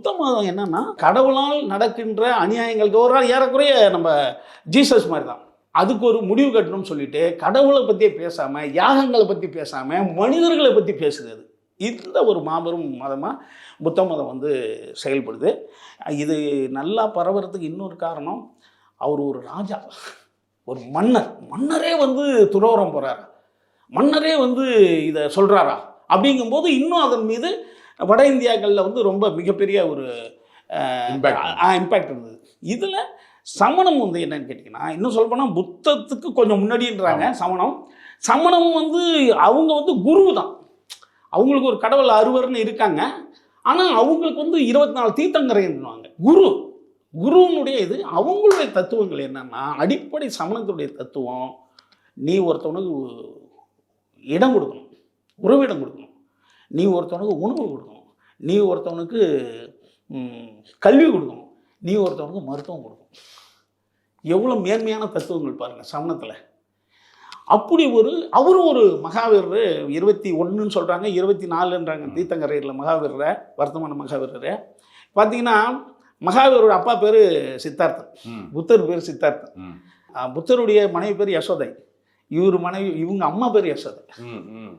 புத்த மதம் என்னன்னா கடவுளால் நடக்கின்ற அநியாயங்களுக்கு ஒரு நாள் ஏறக்குறைய நம்ம ஜீசஸ் மாதிரி தான் அதுக்கு ஒரு முடிவு கட்டணும்னு சொல்லிட்டு கடவுளை பற்றியே பேசாமல் யாகங்களை பற்றி பேசாமல் மனிதர்களை பற்றி பேசுது அது. இந்த ஒரு மாபெரும் மதமாக புத்த மதம் வந்து செயல்படுது. இது நல்லா பரவுறதுக்கு இன்னொரு காரணம் அவர் ஒரு ராஜா. ஒரு மன்னர். மன்னரே வந்து துறவரம் போகிறாரா மன்னரே வந்து இதை சொல்கிறாரா அப்படிங்கும்போது இன்னும் அதன் மீது வட இந்தியாக்களில் வந்து ரொம்ப மிகப்பெரிய ஒரு. இம்பேக்ட் இருந்தது. இதில் சமணம் வந்து என்னன்னு கேட்டிங்கன்னா இன்னும் சொல்லப்போனால் புத்தத்துக்கு கொஞ்சம் முன்னாடின்றாங்க சமணம். சமணம் வந்து அவங்க வந்து குரு தான் அவங்களுக்கு ஒரு கடவுள் அறுவர்னு இருக்காங்க. ஆனால் அவங்களுக்கு வந்து இருபத்தி நாலு தீர்த்தங்கரைன்னுவாங்க. குரு. குருவினுடைய இது அவங்களுடைய தத்துவங்கள் என்னன்னா அடிப்படை சமணத்துடைய தத்துவம் நீ ஒருத்தவனுக்கு இடம் கொடுக்கணும். உறவிடம் கொடுக்கணும். நீ ஒருத்தவனுக்கு உணவு கொடுக்கணும். நீ ஒருத்தவனுக்கு கல்வி கொடுக்கணும். நீ ஒருத்தவனுக்கு மருத்துவம் கொடுக்கணும். எவ்வளோ மேன்மையான தத்துவங்கள் பாருங்கள் சமணத்தில். அப்படி ஒரு அவரும் ஒரு மகாவீரர் இருபத்தி ஒன்றுன்னு சொல்கிறாங்க இருபத்தி நாலுன்றாங்க தீர்த்தங்கரையில் மகாவீரரை வர்த்தமான மகாவீரரை. பார்த்தீங்கன்னா மகாவீரோட அப்பா பேர் சித்தார்த்தன். புத்தர் பேர் சித்தார்த்தன். புத்தருடைய மனைவி பேர் யசோதை. இவர் மனைவி இவங்க அம்மா பேர் யசோதை.